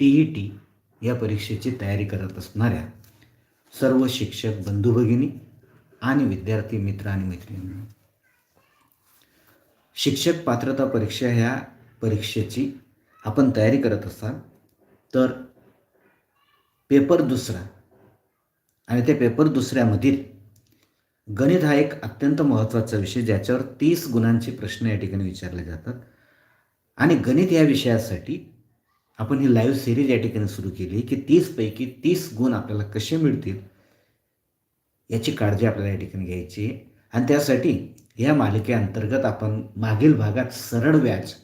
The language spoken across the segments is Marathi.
टी ई टी या परीक्षेची तयारी करत असणाऱ्या सर्व शिक्षक बंधू भगिनी आणि विद्यार्थी मित्र आणि मैत्रिणी. शिक्षक पात्रता परीक्षा ह्या परीक्षेची आपण तयारी करत असाल तर पेपर दुसरा आणि त्या पेपर दुसऱ्यामधील गणित हा एक अत्यंत महत्त्वाचा विषय ज्याच्यावर तीस गुणांचे प्रश्न या ठिकाणी विचारले जातात. आणि गणित या विषयासाठी आपण ही लाईव्ह सिरीज या ठिकाणी सुरू केली की तीसपैकी तीस गुण आपल्याला कसे मिळतील याची काळजी आपल्याला या ठिकाणी घ्यायची आहे. आणि त्यासाठी या मालिकेअंतर्गत आपण मागील भागात सरळ व्याज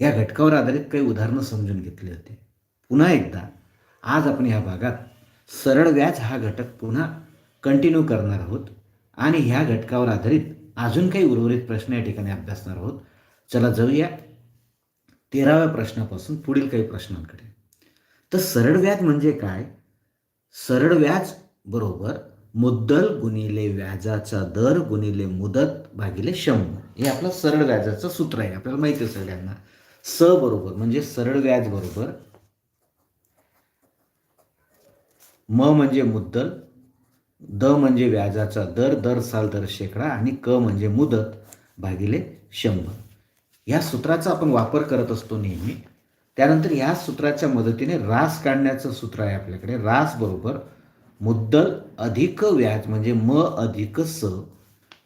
या घटकावर आधारित काही उदाहरणं समजून घेतली होती. पुन्हा एकदा आज आपण ह्या भागात सरळ व्याज हा घटक पुन्हा कंटिन्यू करणार आहोत आणि ह्या घटकावर आधारित अजून काही उर्वरित प्रश्न या ठिकाणी अभ्यासणार आहोत. चला जाऊया. तेराव्या प्रश्नापासून पुढील काही प्रश्नांकडे. तर सरळ व्याज म्हणजे काय? सरळ व्याज बरोबर मुद्दल गुणिले व्याजाचा दर गुणिले मुदत भागिले शंभर. हे आपलं सरळ व्याजाचं सूत्र आहे आपल्याला माहिती आहे सगळ्यांना. स बरोबर म्हणजे सरळ व्याज बरोबर म म्हणजे मुद्दल द म्हणजे व्याजाचा दर दर साल दर शेकडा आणि क म्हणजे मुदत भागिले शंभर. ह्या सूत्राचा आपण वापर करत असतो नेहमी. त्यानंतर या सूत्राच्या मदतीने रास काढण्याचं सूत्र आहे आपल्याकडे. रास बरोबर मुद्दल अधिक व्याज म्हणजे म अधिक स.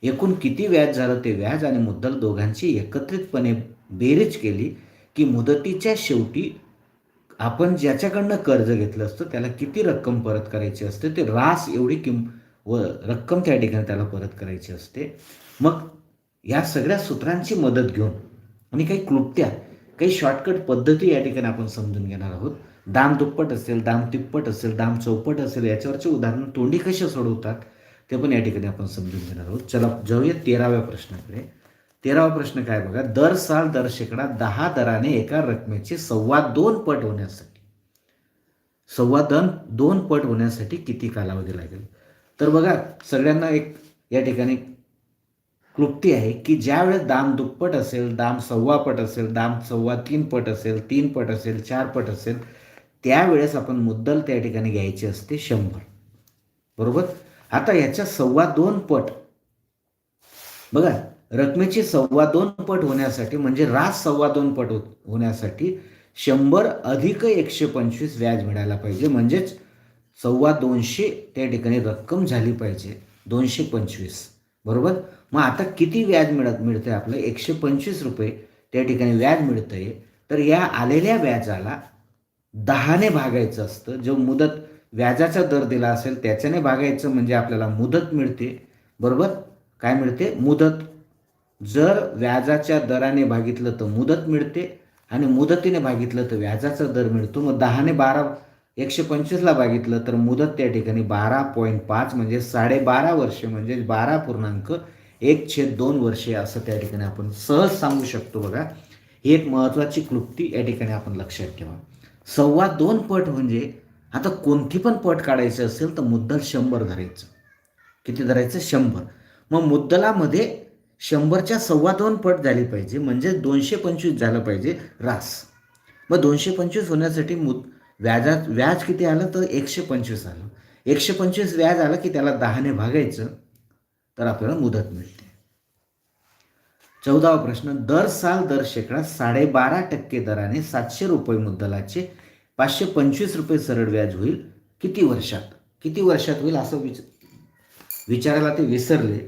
एकूण किती व्याज झालं ते व्याज आणि मुद्दल दोघांची एकत्रितपणे बेरीज केली की मुदतीच्या शेवटी आपण ज्याच्याकडनं कर्ज घेतलं असतं त्याला किती रक्कम परत करायची असते ते रास एवढी किम व रक्कम त्या ठिकाणी त्याला परत करायची असते. मग या सगळ्या सूत्रांची मदत घेऊन आणि काही क्लुप्त्या काही शॉर्टकट पद्धती या ठिकाणी आपण समजून घेणार आहोत. दाम दुप्पट असेल दाम तिप्पट असेल दाम चौपट असेल याच्यावरचे उदाहरण तोंडी कसे सोडवतात ते पण या ठिकाणी आपण समजून घेणार आहोत. चला जाऊया तेराव्या प्रश्नाकडे. तेरावा प्रश्न काय बघा? दर साल दर शेकडा दहा दराने एका रकमेचे सव्वा दोन पट होण्यासाठी. सव्वा दन दोन पट होण्यासाठी किती कालावधी लागेल? तर बघा सगळ्यांना एक या ठिकाणी क्लुप्ती आहे की ज्यावेळेस दाम दुप्पट असेल दाम सव्वा पट असेल दाम सव्वा तीन पट असेल तीन पट असेल चार पट असेल त्यावेळेस आपण मुद्दल त्या ठिकाणी घ्यायची असते शंभर. बरोबर? आता याच्या सव्वा दोन पट. बघा रकमेची सव्वा दोन पट होण्यासाठी म्हणजे रास सव्वा दोन पट हो होण्यासाठी शंभर अधिक एकशे पंचवीस व्याज मिळायला पाहिजे. म्हणजेच सव्वा दोनशे त्या ठिकाणी रक्कम झाली पाहिजे दोनशे पंचवीस. बरोबर? मग आता किती व्याज मिळत मिळतं आहे आपलं? एकशे पंचवीस रुपये त्या ठिकाणी व्याज मिळतं आहे तर या आलेल्या व्याजाला दहाने भागायचं असतं. जो मुदत व्याजाचा दर दिला असेल त्याच्याने भागायचं म्हणजे आपल्याला मुदत मिळते. बरोबर? काय मिळते? मुदत. जर व्याजाच्या दराने भागितलं तर मुदत मिळते आणि मुदतीने भागितलं तर व्याजाचा दर मिळतो. मग दहाने बारा एकशे पंचवीसला बघितलं तर मुदत त्या ठिकाणी बारा पॉईंट पाच म्हणजे साडेबारा वर्षे म्हणजे बारा पूर्णांक एक छेद दोन वर्षे असं त्या ठिकाणी आपण सहज सांगू शकतो बघा. ही एक महत्त्वाची क्लुप्ती या ठिकाणी आपण लक्षात ठेवा. सव्वा दोन पट म्हणजे आता कोणती पण पट काढायचं असेल तर मुद्दल शंभर धरायचं. किती धरायचं? शंभर. मग मुद्दलामध्ये शंभरच्या सव्वा दोन पट झाली पाहिजे म्हणजे दोनशे पंचवीस झालं पाहिजे रास. मग दोनशे पंचवीस होण्यासाठी मुद व्याजात व्याज किती आलं तर एकशे पंचवीस आलं. एकशे पंचवीस व्याज आलं की त्याला दहाने भागायचं तर आपल्याला मुदत मिळते. चौदावा प्रश्न दर साल दर शेकडा साडेबारा टक्के दराने सातशे रुपये मुद्दलाचे पाचशे पंचवीस रुपये सरळ व्याज होईल. किती वर्षात? किती वर्षात होईल असं विच विचारायला ते विसरले.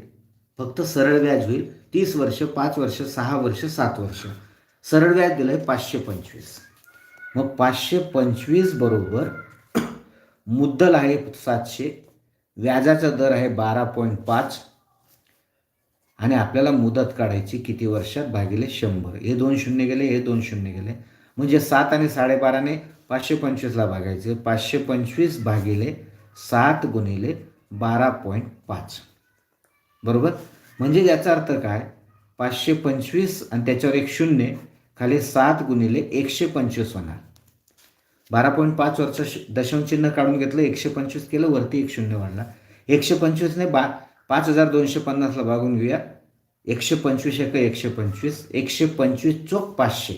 फक्त सरळ व्याज होईल. तीस वर्ष पाच वर्ष सहा वर्ष सात वर्ष. सरळ व्याज दिलं आहे पाचशे पंचवीस. मग पाचशे पंचवीस बरोबर मुद्दल आहे सातशे व्याजाचा दर आहे बारा पॉईंट पाच आणि आपल्याला मुदत काढायची किती वर्षात? भागिले शंभर. हे दोन शून्य गेले हे दोन शून्य गेले. म्हणजे सात आणि साडेबाराने पाचशे पंचवीसला भागायचे. पाचशे पंचवीस भागिले सात गुणिले बारा पॉईंट पाच. बरोबर? म्हणजे याचा अर्थ काय? पाचशे पंचवीस आणि त्याच्यावर एक शून्य खाली सात गुणिले एकशे पंचवीस होणार. बारा पॉईंट पाच वरचं दशांश दशमचिन्ह काढून घेतलं एकशे पंचवीस केलं वरती एक शून्य वाढला एकशे पंचवीसने बा पाच हजार दोनशे पन्नासला भागून घेऊया. एकशे पंचवीस एक एकशे पंचवीस. एकशे पंचवीस चोक पाचशे.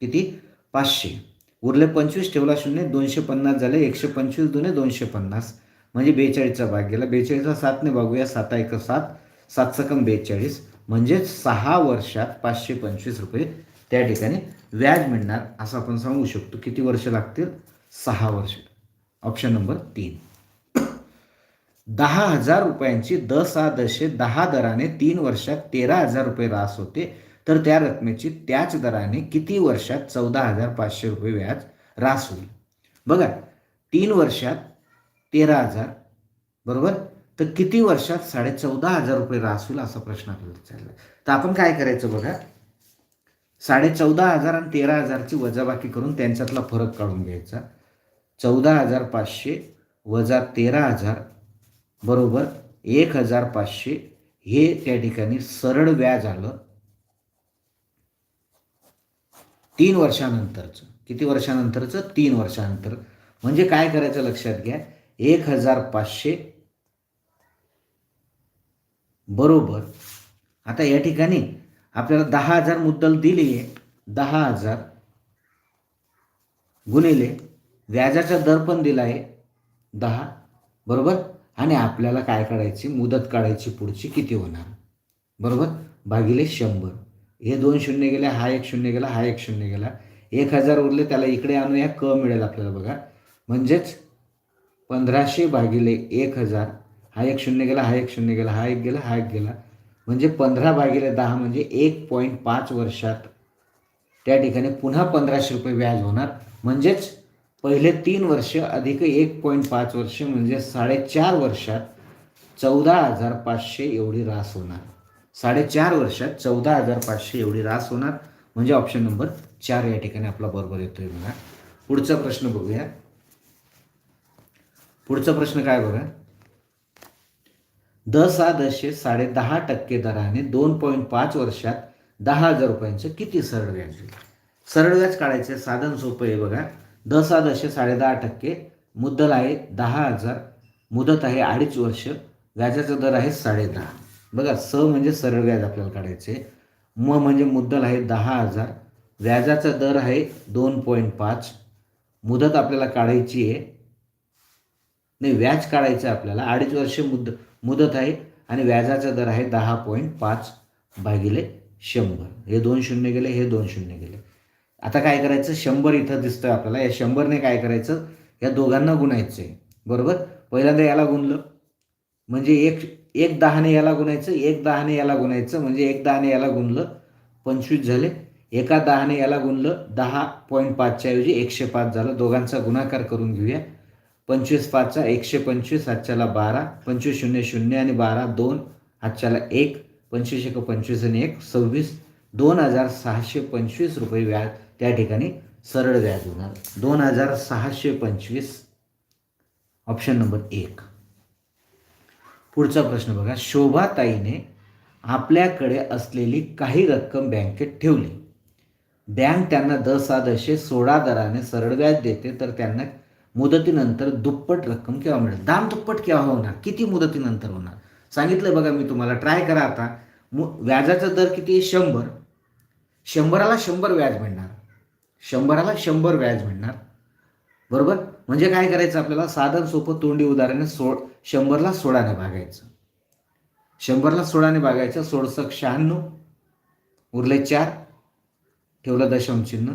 किती? पाचशे. उरले पंचवीस ठेवला शून्य दोनशे पन्नास झाले एकशे पंचवीस दुने दोनशे पन्नास. म्हणजे बेचाळीसचा भाग गेला. बेचाळीसचा सातने भागूया साता एक सात. सात सकम बेचाळीस. म्हणजेच सहा वर्षात पाचशे पंचवीस रुपये त्या ठिकाणी व्याज मिळणार असं आपण सांगू शकतो. किती वर्ष लागतील? सहा वर्ष. ऑप्शन नंबर तीन. दहा हजार रुपयांची द सहा दशे दहा दराने तीन वर्षात तेरा हजार रुपये रास होते. तर त्या रकमेची त्याच दराने किती वर्षात चौदा हजार पाचशे रुपये व्याज रास होईल? बघा तीन वर्षात तेरा हजार बरोबर? तर किती वर्षात साडे चौदा हजार रुपये रास होईल असा प्रश्न आपल्याला विचारला. तर आपण काय करायचं बघा? साडे चौदा हजार आणि तेरा हजारची वजाबाकी करून त्यांच्यातला फरक काढून घ्यायचा. चौदा हजार पाचशे वजा तेरा हजार बरोबर एक हजार पाचशे हे त्या ठिकाणी सरळ व्याज आलं. तीन वर्षानंतरचं. किती वर्षानंतरचं? तीन वर्षानंतर. म्हणजे काय करायचं लक्षात घ्या. एक हजार पाचशे बरोबर. आता या ठिकाणी आपल्याला दहा हजार मुद्दल दिली आहे दहा हजार गुणिले व्याजाचा दर पण दिला आहे दहा बरोबर? आणि आपल्याला काय काढायची? मुदत काढायची पुढची किती होणार? बरोबर? भागिले शंभर. हे दोन शून्य गेले हा एक शून्य गेला हा एक शून्य गेला. एक हजार उरले त्याला इकडे आणूया क मिळेल आपल्याला बघा. म्हणजेच पंधराशे भागिले एक हजार हा एक शून्य गेला हा एक शून्य गेला हा एक गेला हा एक गेला. म्हणजे पंधरा भागिले दहा म्हणजे एक पॉईंट पाच वर्षात. त्या ठिकाणी पुन्हा पंधराशे रुपये व्याज होणार. म्हणजेच पहिले तीन वर्ष अधिक एक पॉईंट पाच वर्ष म्हणजे साडेचार वर्षात चौदा हजार पाचशे एवढी रास होणार. साडेचार वर्षात चौदा हजार पाचशे एवढी रास होणार. म्हणजे ऑप्शन नंबर चार या ठिकाणी आपला बरोबर येतोय बघा. पुढचा प्रश्न बघूया. पुढचा प्रश्न काय बघा? द दशे साडे दहा टक्के दराने दोन पॉईंट पाच वर्षात दहा हजार रुपयांचं किती सरळ व्याज सरळ व्याज काढायचं साधन सोपं आहे बघा. द दशे साडे दहा टक्के मुद्दल आहे दहा हजार. मुदत आहे अडीच वर्ष. व्याजाचा दर आहे साडे दहा बघा स म्हणजे सरळ व्याज आपल्याला काढायचे. म म्हणजे मुद्दल आहे दहा हजार. व्याजाचा दर आहे दोन पॉईंट पाच. मुदत आपल्याला काढायची आहे. नाही व्याज काढायचं आपल्याला. अडीच वर्ष मुद्दल मुदत आहे आणि व्याजाचा दर आहे दहा पॉईंट पाच भागिले शंभर. हे दोन शून्य गेले हे दोन शून्य गेले. आता काय करायचं? शंभर इथं दिसतंय आपल्याला. या शंभरने काय करायचं? या दोघांना गुणायचं आहे बरोबर? पहिल्यांदा याला गुणलं. म्हणजे एक एक दहाने याला गुणायचं एक दहाने याला गुणायचं. म्हणजे एक दहाने याला गुणलं पंचवीस झाले. एका दहाने याला गुणलं दहा पॉईंट पाचच्या ऐवजी एकशे पाच झालं. दोघांचा गुणाकार करून घेऊया. पंचवीस पाचचा एकशे पंचवीस हातच्याला बारा पंचवीस शून्य शून्य आणि बारा दोन हातच्याला एक पंचवीस एक पंचवीस आणि एक सव्वीस दोन हजार सहाशे पंचवीस रुपये व्याज त्या ठिकाणी सरळ व्याज होणार. दोन हजार सहाशे पंचवीस ऑप्शन नंबर एक. पुढचा प्रश्न बघा. शोभाताईने आपल्याकडे असलेली काही रक्कम बँकेत ठेवली. बँक त्यांना दसादशे सोळा दराने सरळ व्याज देते तर त्यांना मुदतीनंतर दुप्पट रक्कम केव्हा मिळेल? दाम दुप्पट केव्हा होणार? किती मुदतीनंतर होणार? सांगितलं बघा मी तुम्हाला. ट्राय करा आता. मु व्याजाचा दर किती आहे? शंभर. शंभराला शंभर व्याज मिळणार. शंभराला शंभर व्याज मिळणार. बरोबर? म्हणजे काय करायचं आपल्याला? साधन सोपं तोंडी उदाहरणे सो शंभरला सोळाने भागायचं. शंभरला सोळाने भागायचं सोळसक शहाण्णव. उरले चार. ठेवलं दशमचिन्ह.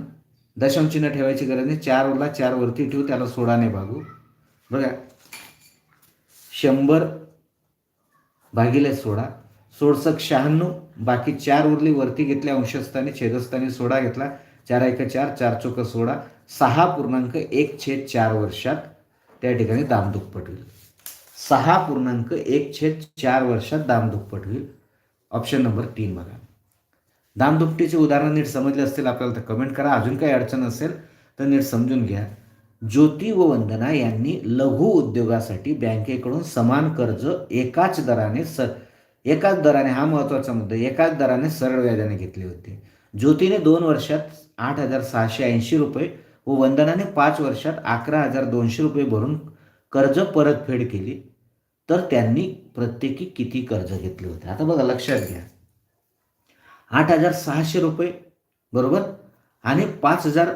दशमचिन्ह ठेवायची गरज नाही. चार चार वरती ठेवू त्याला सोळाने भागू बघा. शंभर भागिले सोळा सोळसक शहाण्णव बाकी चार उरली वरती घेतल्या अंशस्थानी छेदस्थानी सोळा घेतला. चार एक चार चार चौक सोळा सहा पूर्णांक एक छेद चार वर्षात त्या ठिकाणी दामदुप्पट होईल सहा पूर्णांक एक छेद चार वर्षात दामदुप्पट होईल ऑप्शन नंबर तीन बघा. दामदुपटीचे उदाहरण नीट समजले असतील आपल्याला तर कमेंट करा. अजून काही अडचण असेल तर नीट समजून घ्या. ज्योती व वंदना यांनी लघु उद्योगासाठी बँकेकडून समान कर्ज एकाच दराने स एकाच दराने हा महत्त्वाचा मुद्दा एकाच दराने सरळ व्याजाने घेतले होते. ज्योतीने दोन वर्षात आठ हजार सहाशे ऐंशी रुपये व वंदनाने पाच वर्षात अकरा हजार दोनशे रुपये भरून कर्ज परतफेड केली. तर त्यांनी प्रत्येकी किती कर्ज घेतले होते? आता बघा लक्षात घ्या. आठ हजार सहाशे रुपये बरोबर? आणि पाच हजार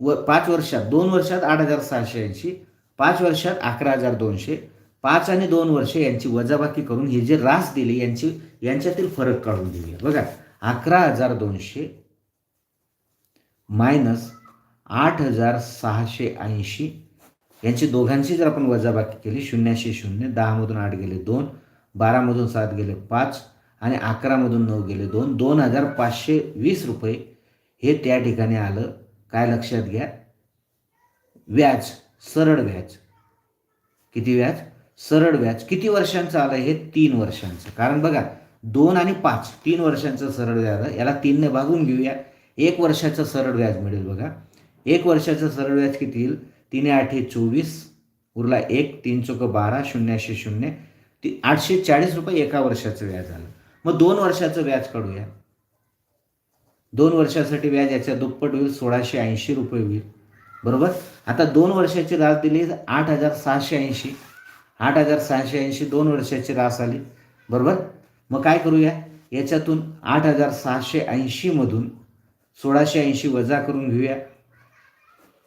व पाच वर्षात दोन वर्षात आठ हजार सहाशे ऐंशी पाच वर्षात अकरा हजार दोनशे पाच आणि दोन वर्षे यांची वजाबाकी करून हे जे रास दिले यांची यांच्यातील फरक काढून देऊया बघा अकरा हजार दोनशे मायनस आठ हजार सहाशे ऐंशी यांची दोघांची जर आपण वजाबाकी केली शून्याशे शून्य दहामधून आठ गेले दोन बारामधून सात गेले पाच आणि अकरामधून नऊ गेले दोन. दोन हजार पाचशे वीस रुपये हे त्या ठिकाणी आलं. काय लक्षात घ्या? व्याज सरळ व्याज. किती व्याज? सरळ व्याज. किती वर्षांचं आलं हे? तीन वर्षांचं. कारण बघा दोन आणि पाच तीन वर्षांचं सरळ व्याज आलं. याला तीनने भागून घेऊया. एक वर्षाचं सरळ व्याज मिळेल बघा. एक वर्षाचं सरळ व्याज किती येईल? तिने आठे चोवीस. उरला एक तीन चौक बारा शून्याशे शून्य. ती आठशे चाळीस रुपये एका वर्षाचं व्याज आलं. मग दोन वर्षाचं व्याज काढूया. दोन वर्षासाठी व्याज याच्या दुप्पट होईल सोळाशे ऐंशी रुपये होईल. बरोबर? आता दोन वर्षाची रास दिली आठ हजार सहाशे ऐंशी. आठ हजार सहाशे ऐंशी दोन वर्षाची रास आली. बरोबर? मग काय करूया? याच्यातून आठ हजार सहाशे ऐंशीमधून सोळाशे ऐंशी वजा करून घेऊया.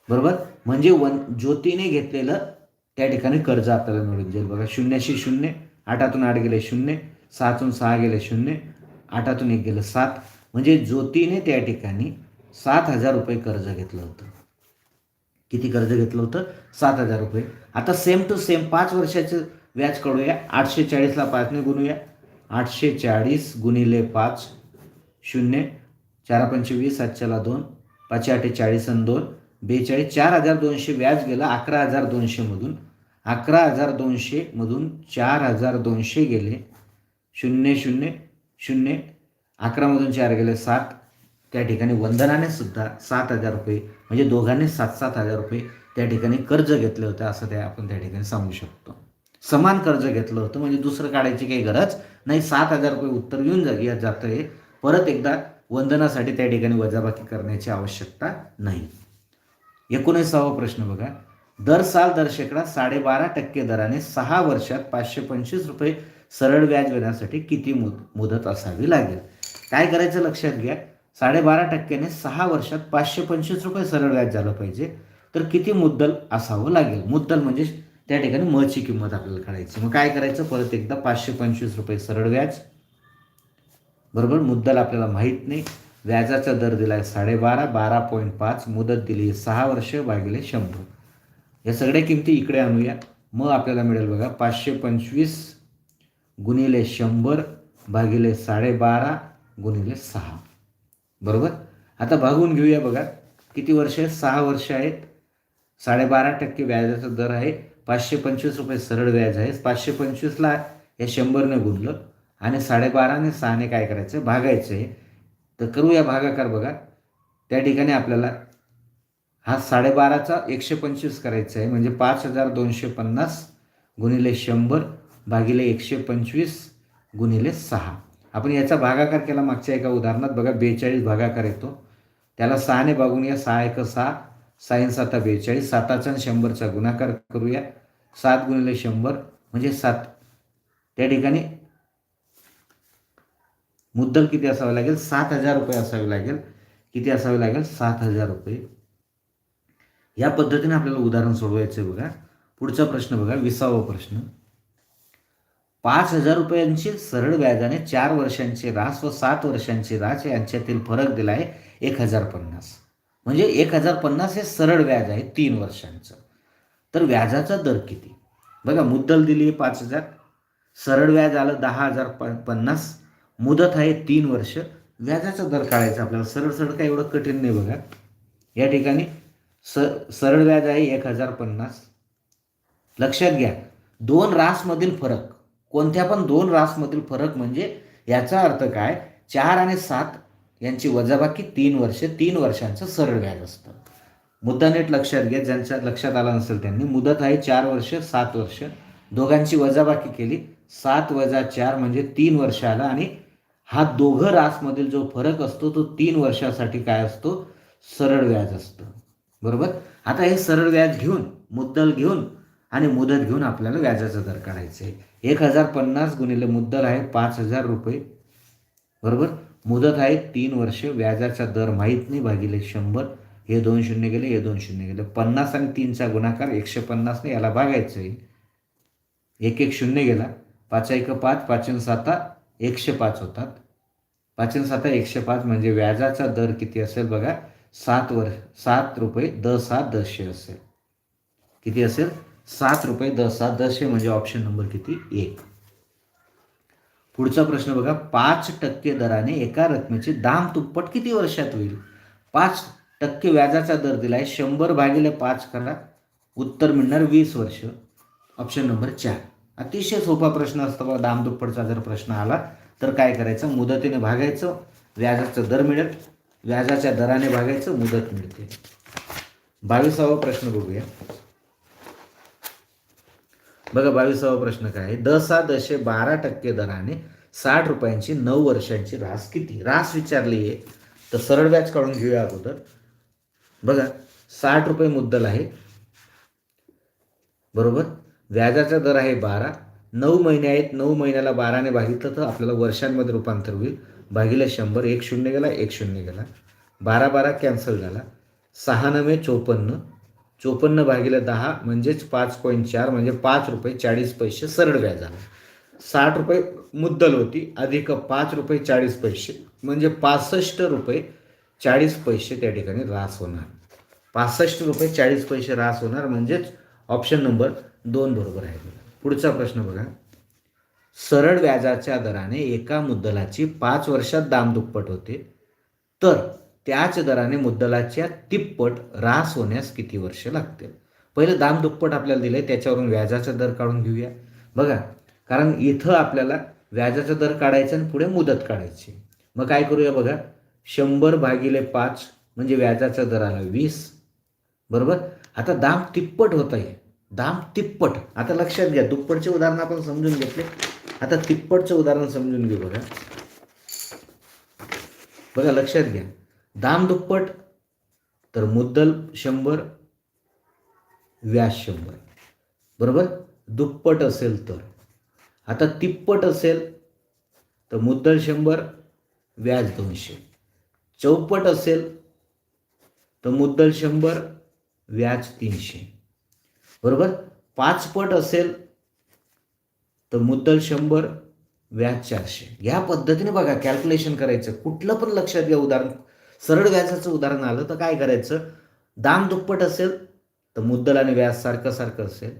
बरोबर? म्हणजे वन ज्योतीने घेतलेलं त्या ठिकाणी कर्ज आपल्याला मिळून जाईल. बघा शून्याशी शून्य आठातून आठ गेले शून्य. सहातून सहा गेले शून्य आठातून एक गेलं सात. म्हणजे ज्योतीने त्या ठिकाणी सात हजार रुपये कर्ज घेतलं होतं. किती कर्ज घेतलं होतं? सात हजार रुपये. आता सेम टू सेम पाच वर्षाचं व्याज काढूया. आठशे चाळीसला पाचने गुणूया. आठशे चाळीस गुणिले पाच शून्य. चार पंचवीस सातशेला दोन. पाचशे आठे चाळीस आणि दोन. बेचाळीस चार हजार दोनशे व्याज गेलं अकरा हजार दोनशेमधून अकरा हजार दोनशेमधून चार हजार दोनशे गेले. शून्य शून्य शून्य. अकरामधून चार गेले सात. त्या ठिकाणी वंदनाने सुद्धा सात हजार रुपये म्हणजे दोघांनी सात सात हजार रुपये त्या ठिकाणी कर्ज घेतलं होतं असं ते आपण त्या ठिकाणी सांगू शकतो. समान कर्ज घेतलं होतं म्हणजे दुसरं काढायची काही गरज नाही. सात हजार रुपये उत्तर येऊन जा जातं परत एकदा वंदनासाठी त्या ठिकाणी वजाबाकी करण्याची आवश्यकता नाही. एकोणीसावा प्रश्न बघा. दर साल दर शेकडा साडेबारा टक्के दराने सहा वर्षात पाचशे पंचवीस रुपये सरळ व्याज देण्यासाठी किती मुद मुदत असावी लागेल? काय करायचं लक्षात घ्या. साडेबारा टक्क्याने सहा वर्षात पाचशे पंचवीस रुपये सरळ व्याज झालं पाहिजे. तर किती मुद्दल असावं लागेल? मुद्दल म्हणजे त्या ठिकाणी मची किंमत आपल्याला काढायची. मग काय करायचं? परत एकदा पाचशे पंचवीस रुपये सरळ व्याज. बरोबर? मुद्दल आपल्याला माहीत नाही. व्याजाचा दर दिला आहे साडेबारा बारा पॉईंट पाच. मुदत दिली आहे सहा वर्ष भागिले शंभर. या सगळ्या किमती इकडे आणूया. मग आपल्याला मिळेल बघा पाचशे पंचवीस गुणिले शंभर भागिले साडेबारा गुणिले सहा. बरोबर? आता भागून घेऊया बघा. किती वर्ष आहेत? सहा वर्ष आहेत. साडेबारा टक्के व्याजाचा दर आहे. पाचशे पंचवीस रुपये सरळ व्याज आहे. पाचशे पंचवीसला या शंभरने गुणलं आणि साडेबाराने सहाने काय करायचं? भागायचं आहे तर करूया भागाकार बघा. त्या ठिकाणी आपल्याला हा साडेबाराचा एकशे पंचवीस करायचा आहे. म्हणजे पाच हजार दोनशे पन्नास गुणिले शंभर भागिले एकशे पंचवीस गुणिले सहा. आपण याचा भागाकार केला मागच्या एका उदाहरणात. बघा बेचाळीस भागाकार येतो. त्याला सहाने भागून या सहा एक सहा साईन साता बेचाळीस. साताचा आणि शंभरचा गुणाकार करूया. सात गुणिले शंभर म्हणजे सात. त्या ठिकाणी मुद्दल किती असावं लागेल? सात हजार रुपये असावे लागेल. किती असावे लागेल? सात हजार रुपये. या पद्धतीने आपल्याला उदाहरण सोडवायचं आहे बघा. पुढचा प्रश्न बघा विसावा प्रश्न. पाच हजार रुपयांची सरळ व्याजाने चार वर्षांची रास व सात वर्षांची रास यांच्यातील फरक दिला आहे एक हजार पन्नास. म्हणजे एक हजार पन्नास हे सरळ व्याज आहे तीन वर्षांचं. तर व्याजाचा दर किती? बघा मुद्दल दिली आहे पाच हजार. सरळ व्याज आलं दहा हजार प पन्नास. मुदत आहे तीन वर्ष. व्याजाचा दर काढायचा आपल्याला. सरळ सरळ काय एवढं कठीण नाही बघा. या ठिकाणी स सरळ व्याज आहे एक हजार पन्नास. लक्षात घ्या दोन रासमधील फरक कोणत्या पण दोन रासमधील फरक म्हणजे याचा अर्थ काय? चार आणि सात यांची वजाबाकी तीन वर्ष तीन वर्षांचं सरळ व्याज असतं. मुद्दा नीट लक्षात घ्या ज्यांच्या लक्षात आला नसेल त्यांनी. मुदत आहे चार वर्ष सात वर्ष. दोघांची वजाबाकी केली सात वजा चार म्हणजे तीन वर्ष आला. आणि हा दोघं रासमधील जो फरक असतो तो तीन वर्षासाठी काय असतो? सरळ व्याज असतं. बरोबर? आता हे सरळ व्याज घेऊन मुद्दल घेऊन आणि मुदत घेऊन आपल्याला व्याजाचा दर काढायचा आहे एक हजार पन्नास गुणिले मुद्दल आहे पाच हजार रुपये. बरोबर? मुदत आहे तीन वर्ष व्याजाचा दर माहीत नाही भागिले शंभर. हे दोन शून्य गेले हे दोन शून्य गेले. पन्नास आणि तीनचा गुणाकार एकशे पन्नासने याला भागायचं आहे एक एक शून्य गेला. पाच एक पाच पाचन साता एकशे पाच होतात. पाचन साता एकशे पाच म्हणजे व्याजाचा दर किती असेल बघा सात वर्ष सात रुपये द सात दशे असेल. किती असेल? सात रुपये द सात दसशे म्हणजे ऑप्शन नंबर किती? एक. पुढचा प्रश्न बघा पाच टक्के दराने एका रकमेची दाम दुप्पट किती वर्षात होईल? पाच टक्के व्याजाचा दर दिला आहे शंभर भागिले पाच करा उत्तर मिळणार वीस वर्ष. ऑप्शन नंबर चार. अतिशय सोपा प्रश्न असतो बघा दाम दुप्पटचा जर प्रश्न आला तर काय करायचं? मुदतीने भागायचं व्याजाचा दर मिळेल व्याजाच्या दराने भागायचं मुदत मिळते. बावीसावा प्रश्न बघूया. बघा बावीसावा प्रश्न काय आहे? दसा दशे बारा टक्के दराने साठ रुपयांची नऊ वर्षांची रास किती? रास विचारली आहे. तर सरळ व्याज काढून घेऊया अगोदर. बघा साठ रुपये मुद्दल आहे. बरोबर? व्याजाचा दर आहे बारा. नऊ महिने आहेत. नऊ महिन्याला बाराने भागितलं तर आपल्याला वर्षांमध्ये रूपांतर होईल. भागिले शंभर एक शून्य गेला एक शून्य गेला. बारा बारा कॅन्सल झाला. सहा नवे चोपन्न. चोपन्न भागिले दहा म्हणजेच पाच पॉईंट चार म्हणजे पाच रुपये चाळीस पैसे सरळ व्याज. आलं साठ रुपये मुद्दल होती अधिक पाच रुपये चाळीस पैसे म्हणजे पासष्ट रुपये चाळीस पैसे त्या ठिकाणी रास होणार. पासष्ट रुपये चाळीस पैसे रास होणार म्हणजेच ऑप्शन नंबर दोन बरोबर आहे पुढचा प्रश्न बघा. सरळ व्याजाच्या दराने एका मुद्दलाची पाच वर्षात दाम दुप्पट होते. तर त्याच दराने मुद्दलाच्या तिप्पट रास होण्यास किती वर्ष लागतील? पहिलं दाम दुप्पट आपल्याला दिलंय त्याच्यावरून व्याजाचा दर काढून घेऊया. बघा कारण इथं आपल्याला व्याजाचा दर काढायचा आणि पुढे मुदत काढायची. मग काय करूया बघा शंभर भागिले पाच म्हणजे व्याजाचा दर आला वीस. बरोबर? आता दाम तिप्पट होत आहे. दाम तिप्पट. आता लक्षात घ्या दुप्पटचे उदाहरण आपण समजून घेतले. आता तिप्पटचं उदाहरण समजून घेऊ बघा. बघा लक्षात घ्या. दाम दुप्पट तर मुद्दल शंभर व्याज शंभर. बरोबर? दुप्पट असेल तर. आता तिप्पट असेल तर मुद्दल शंभर व्याज दोनशे. चौपट असेल तर मुद्दल शंभर व्याज तीनशे. बरोबर? पाचपट असेल तर मुद्दल शंभर व्याज चारशे. या पद्धतीने बघा कॅल्क्युलेशन करायचं. कुठलं पण लक्षात घ्या उदाहरण. सरळ व्याजाचं उदाहरण आलं तर काय करायचं? दाम दुप्पट असेल तर मुद्दल आणि व्याज सारखं सारखं असेल.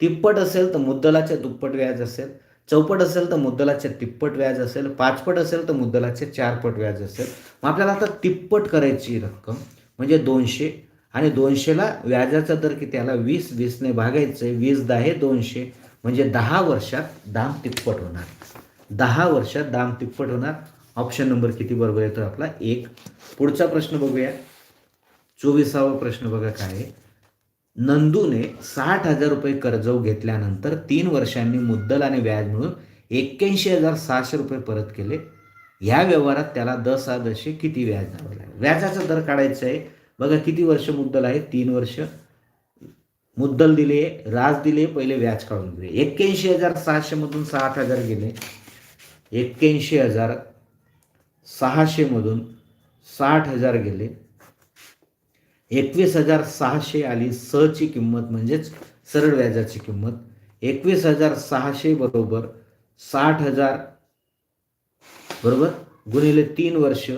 तिप्पट असेल तर मुद्दलाचे दुप्पट व्याज असेल. चौपट असेल तर मुद्दलाचे तिप्पट व्याज असेल. पाचपट असेल तर मुद्दलाचे चारपट व्याज असेल. मग आपल्याला आता तिप्पट करायची रक्कम म्हणजे दोनशे आणि दोनशेला व्याजाचा दर किती आला? वीस वीसने भागायचं आहे वीस दहा दोनशे. म्हणजे दहा वर्षात दाम तिप्पट होणार. दहा वर्षात दाम तिप्पट होणार. ऑप्शन नंबर किती बरोबर येतो आपला एक. पुढचा प्रश्न बघूया. चोवीसावा प्रश्न बघा काय नंदूने साठ हजार रुपये कर्ज घेतल्यानंतर तीन वर्षांनी मुद्दल आणि व्याज मिळून एक्क्याऐंशी हजार सहाशे रुपये परत केले. ह्या व्यवहारात त्याला दस दशे किती व्याज द्यावं लागेल व्याजाचा दर काढायचा आहे. बघा किती वर्ष मुद्दल आहे? तीन वर्ष. मुद्दल दिले राज दिले पहिले व्याज काढून दिले एक्क्याऐंशी हजार सहाशेमधून साठ हजार गेले. एक्क्याऐंशी हजार सहाशेमधून साठ हजार गेले. एकवीस हजार सहाशे आली सची किंमत म्हणजेच सरळ व्याजाची किंमत. एकवीस हजार सहाशे बरोबर साठ हजार बरोबर गुणिले तीन वर्ष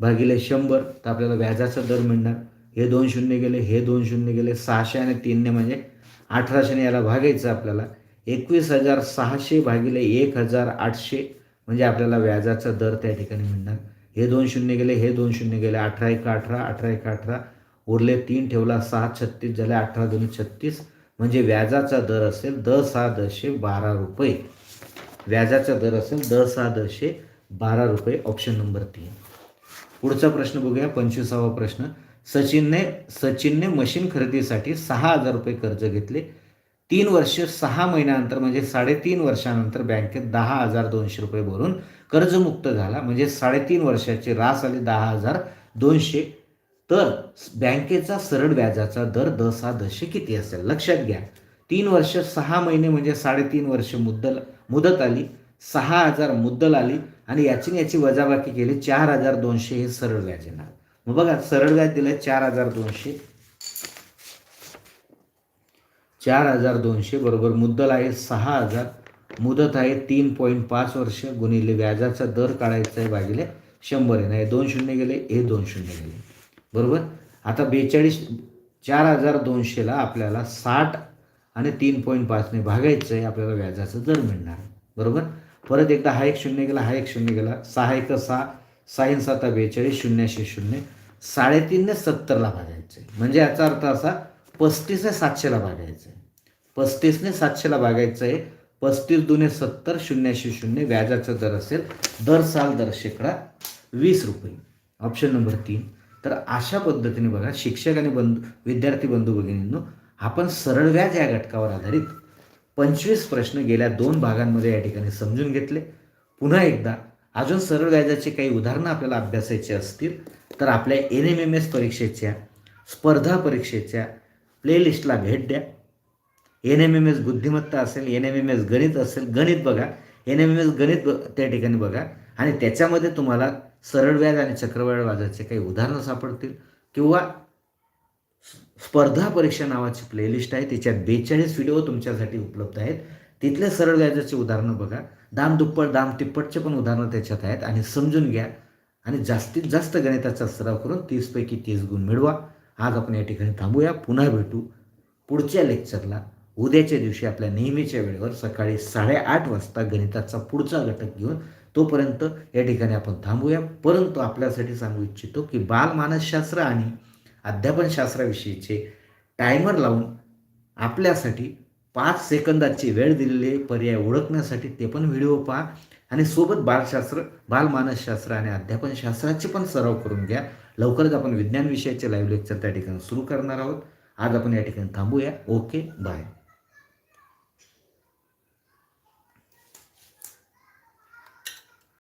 भागिले शंभर. तर आपल्याला व्याजाचा दर मिळणार. हे दोन शून्य गेले हे दोन शून्य गेले सहाशे आणि तीनने म्हणजे अठराशेने याला भागायचं आपल्याला. एकवीस हजार सहाशे भागिले एक हजार आठशे म्हणजे आपल्याला व्याजाचा दर त्या ठिकाणी मिळणार. हे दोन शून्य गेले हे दोन शून्य गेले अठरा एक अठरा अठरा एक अठरा. उरले तीन ठेवला सहा छत्तीस झाले अठरा दोन छत्तीस. म्हणजे व्याजाचा दर असेल द सहा दशे बारा रुपये. व्याजाचा दर असेल द सहा दशे बारा रुपये ऑप्शन नंबर तीन. पुढचा प्रश्न बघूया पंचवीसावा प्रश्न. सचिनने सचिनने मशीन खरेदीसाठी सहा हजार रुपये कर्ज घेतले. तीन वर्ष सहा महिन्यानंतर म्हणजे साडेतीन वर्षानंतर बँकेत दहा हजार दोनशे रुपये भरून कर्जमुक्त झाला. म्हणजे साडेतीन वर्षाची रास आली दहा हजार दोनशे. तर बँकेचा सरळ व्याजाचा दर दसा दशे किती असेल? लक्षात घ्या. तीन वर्ष सहा महिने म्हणजे साडेतीन वर्ष मुद्दल मुदत आली. सहा हजार मुद्दल आली आणि याची याची वजाबाकी केली. चार हजार दोनशे हे सरळ व्याज येणार. मग बघा सरळ व्याज दिलं चार हजार दोनशे. चार हजार दोनशे बरोबर मुद्दल आहे सहा हजार. मुदत आहे तीन पॉईंट पाच वर्ष गुणिले व्याजाचा दर काढायचा आहे भागिले शंभर आहे. नाही दोन शून्य गेले हे दोन शून्य गेले. बरोबर? आता बेचाळीस चार हजार दोनशेला आपल्याला साठ आणि तीन पॉईंट पाचने भागायचं आहे आपल्याला व्याजाचा दर मिळणार. बरोबर? परत एकदा हा एक शून्य गेला हा एक शून्य गेला. सहा एक सहा साईन साता बेचाळीस शून्याशे शून्य. साडेतीनने सत्तरला भागायचं आहे. म्हणजे याचा अर्थ असा पस्तीसने सातशेला भागायचं आहे. पस्तीसने सातशेला भागायचं आहे पस्तीस दुने सत्तर शून्याशी शून्य व्याजाचा दर असेल दर साल दर शेकडा वीस रुपये. ऑप्शन नंबर तीन. तर अशा पद्धतीने बघा शिक्षक आणि बंधू विद्यार्थी बंधू भगिनींनो आपण सरळ व्याज या घटकावर आधारित पंचवीस प्रश्न गेल्या दोन भागांमध्ये या ठिकाणी समजून घेतले. पुन्हा एकदा अजून सरळ व्याजाचे काही उदाहरणं आपल्याला अभ्यासायची असतील तर आपल्या एन एम एम एस परीक्षेच्या स्पर्धा परीक्षेच्या प्लेलिस्टला भेट द्या. एन एम एम एस बुद्धिमत्ता असेल एन एम एम एस गणित असेल गणित बघा एन एम एम एस गणित ब- त्या ठिकाणी बघा. आणि त्याच्यामध्ये तुम्हाला सरळ व्याज आणि चक्रवाढ व्याजाचे काही उदाहरणं सापडतील किंवा स्पर्धा परीक्षा नावाची प्लेलिस्ट आहे तिच्यात बेचाळीस व्हिडिओ तुमच्यासाठी उपलब्ध आहेत. तिथले सरळ व्याजाची उदाहरणं बघा. दाम दुप्पट दाम तिप्पटचे पण उदाहरणं त्याच्यात आहेत. आणि समजून घ्या. आणि जास्तीत जास्त गणिताचा सराव करून तीसपैकी तीस गुण मिळवा. आज आपण या ठिकाणी थांबूया. पुन्हा भेटू पुढच्या लेक्चरला उद्याच्या दिवशी आपल्या नेहमीच्या वेळेवर सकाळी साडेआठ वाजता गणिताचा पुढचा घटक घेऊन तोपर्यंत या ठिकाणी आपण थांबूया. परंतु आपल्यासाठी सांगू इच्छितो की बाल मानसशास्त्र आणि अध्यापनशास्त्राविषयीचे टायमर लावून आपल्यासाठी पाच सेकंदाची वेळ दिलेले पर्याय ओळखण्यासाठी ते पण व्हिडिओ पहा. आणि सोबत बालशास्त्र बालमानसशास्त्र आणि अध्यापनशास्त्राचे पण सराव करून घ्या. लवकरच आपण विज्ञान विषयाचे लाईव्ह लेक्चर त्या ठिकाणी सुरू करणार आहोत. आज आपण या ठिकाणी थांबूया. Okay bye